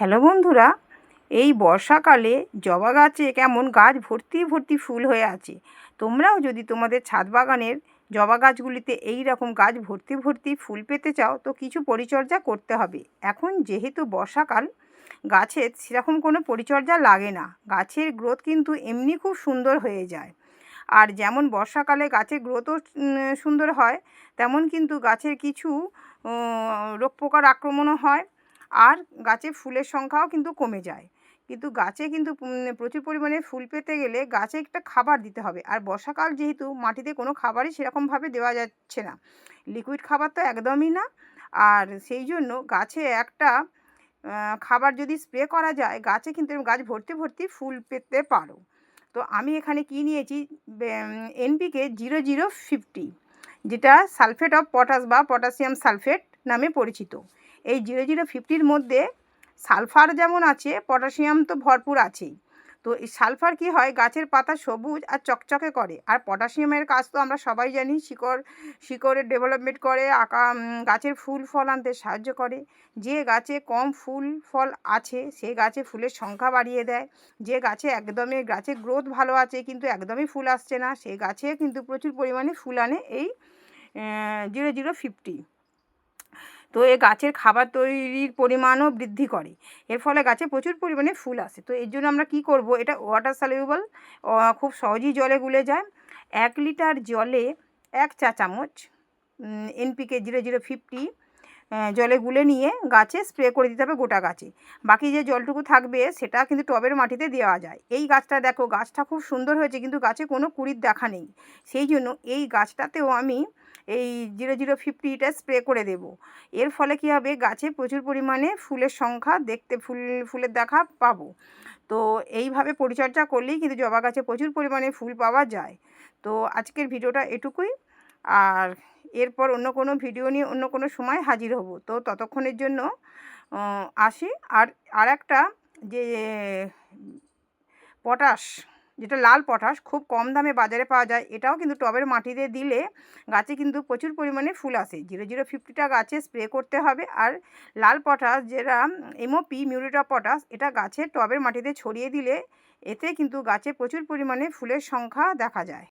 Hello বন্ধুরা, এই বর্ষাকালে জবা গাছে কেমন গাছ ভর্তি ভর্তি ফুল হয়ে আছে? তোমরাও যদি তোমাদের ছাদ বাগানের জবা গাছগুলিতে এই রকম গাছ ভর্তি ভর্তি ফুল পেতে চাও, তো কিছু পরিচর্যা করতে হবে। এখন যেহেতু বর্ষাকাল গাছের সেরকম কোনো পরিচর্যা লাগে না। গাছের গ্রোথ কিন্তু এমনি খুব সুন্দর হয়ে যায়। আর যেমন বর্ষাকালে গাছের গ্রোথও সুন্দর হয়, তেমন কিন্তু গাছের কিছু রোগ পোকার আক্রমণও হয়। আর গাছে ফুলের সংখ্যাও কিন্তু কমে যায়। কিন্তু গাছে কিন্তু প্রচুর পরিমাণে ফুল পেতে গেলে গাছে একটা খাবার দিতে হবে। আর বর্ষাকাল যেহেতু মাটিতে কোনো খাবারই সেরকমভাবে দেওয়া যাচ্ছে না। লিকুইড খাবার তো একদমই না। আর সেই জন্য গাছে একটা খাবার যদি স্প্রে করা যায়, গাছে কিন্তু গাছ ভর্তি ভর্তি ফুল পেতে পারো। তো আমি এখানে কি নিয়েছি? N P K zero zero fifty, যেটা সালফেট অফ পটাশ বা পটাশিয়াম সালফেট নামে পরিচিত। এই জিরো জিরো ফিফটির মধ্যে সালফার যেমন আছে, পটাশিয়াম তো ভরপুর আছেই। তো এই সালফার কি হয়? গাছের পাতা সবুজ আর চকচকে করে। আর পটাশিয়ামের কাজ তো আমরা সবাই জানি, শিকড়, শিকড়ের ডেভেলপমেন্ট করে, আঁকা গাছের ফুল ফল আনতে সাহায্য করে। যে গাছে কম ফুল ফল আছে, সে গাছে ফুলের সংখ্যা বাড়িয়ে দেয়। যে গাছে একদমই, গাছের গ্রোথ ভালো আছে, কিন্তু একদমই ফুল আসছে না, সে গাছে কিন্তু প্রচুর পরিমাণে ফুল আনে এই জিরো জিরো ফিফটি। তো এ গাছের খাবার তৈরির পরিমাণও বৃদ্ধি করে। এর ফলে গাছে প্রচুর পরিমাণে ফুল আসে। তো এর জন্য আমরা কি করব? এটা ওয়াটার সলিউবল খুব সহজেই জলে গুলে যায়। এক লিটার জলে এক চা চামচ এনপিকে জিরো জিরো ফিফটি জলে গুলে নিয়ে গাছে স্প্রে করে দিতে হবে গোটা গাছে। বাকি যে জলটুকু থাকবে সেটা কিন্তু টবের মাটিতে দেওয়া যায়। এই গাছটা দেখো, গাছটা খুব সুন্দর হয়েছে, কিন্তু গাছে কোনো কুড়ির দেখা নেই। সেই জন্য এই গাছটাতেও আমি এই জিরো জিরো ফিফটিটা স্প্রে করে দেব। এর ফলে কী হবে? গাছে প্রচুর পরিমাণে ফুলের সংখ্যা দেখতে ফুল, ফুলের দেখা পাবো। তো এইভাবে পরিচর্যা করলেই কিন্তু জবা গাছে প্রচুর পরিমাণে ফুল পাওয়া যায়। তো আজকের ভিডিওটা এটুকুই। আর এরপর অন্য কোনো ভিডিও নিয়ে অন্য কোনো সময় হাজির হব। তো ততক্ষণের জন্য আসি। আর আর একটা যে, পটাশ যেটা লাল পটাশ, খুব কম দামে বাজারে পাওয়া যায়। এটাও কিন্তু টবের মাটিতে দিলে গাছে কিন্তু প্রচুর পরিমাণে ফুল আসে। জিরো জিরো ফিফটিটা গাছে স্প্রে করতে হবে। আর লাল পটাশ যেটা M O P muriate potash, এটা গাছে টবের মাটিতে ছড়িয়ে দিলে এতে কিন্তু গাছে প্রচুর পরিমাণে ফুলের সংখ্যা দেখা যায়।